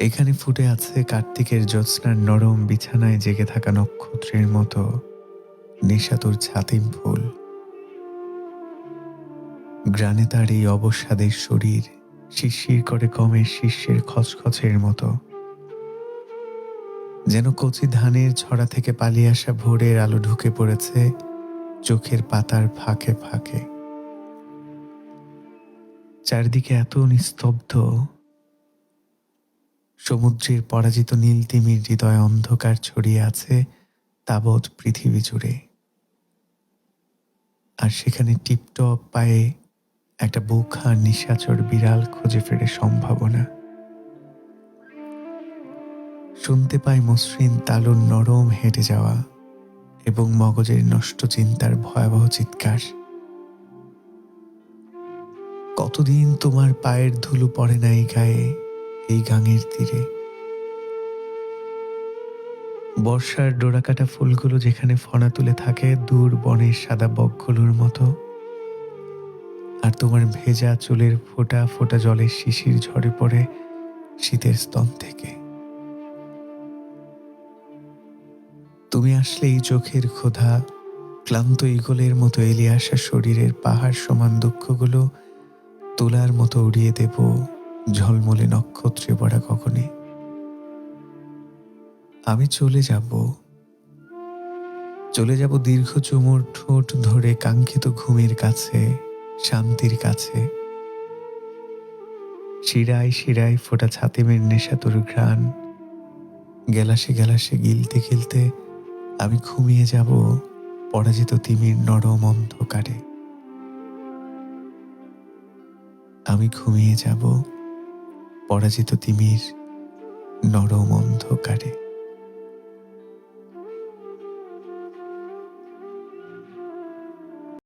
এখানে ফুটে আছে কার্তিকের জ্যোৎস্নার নরম বিছানায় জেগে থাকা নক্ষত্রের মতো নিশাতুর ছাতিম ফুল। গ্রানে তার এই অবসাদের শরীর শিরশির করে কমের শীর্ষের খচখচের মতো। যেন কচি ধানের ছড়া থেকে পালিয়ে আসা ভোরের আলো ঢুকে পড়েছে চোখের পাতার ফাঁকে ফাঁকে। চারদিকে এত নিস্তব্ধ সমুদ্রের পরাজিত নীল তিমির হৃদয় অন্ধকার ছড়িয়ে আছে তাবৎ পৃথিবী জুড়ে। আর সেখানে টিপটপ পায়ে একটা বোখা নিশাচর বিড়াল খুঁজে ফেরে সম্ভাবনা। শুনতে পাই মসৃণ তালুর নরম হেঁটে যাওয়া এবং মগজের নষ্ট চিন্তার ভয়াবহ চিৎকার। কতদিন তোমার পায়ের ধুলো পড়ে নাই গায়ে? এই গাঙের তীরে। বর্ষার ডোরাকাটা ফুলগুলো যেখানে ফনা তুলে থাকে, দূর বনের সাদা বকগুলোর মতো। আর তোমার ভেজা চুলের ফোঁটা ফোঁটা জলের শিশির ঝরে পড়ে শীতের স্তন থেকে। তুমি আসলে এই চোখের ক্ষোধা, ক্লান্ত ইগলের মতো এলিয়ে আসা শরীরের পাহাড় সমান দুঃখগুলো তোলার মতো উড়িয়ে দেব। ঝলমলে নক্ষত্রে পড়া কখনে আমি চলে যাব। চলে যাব দীর্ঘ চুমুর ঠোঁট ধরে কাঙ্ক্ষিত ঘুমের কাছে, শান্তির কাছে। শিরায় শিরায় ফোটা ছাতিমের নেশা নেশাতুর ঘ্রাণ। গেলাসে গেলাসে গিলতে গিলতে আমি ঘুমিয়ে যাব পরাজিত তিমির নরম অন্ধকারে। আমি ঘুমিয়ে যাব। পরাজিত তিমির নরম অন্ধকারে।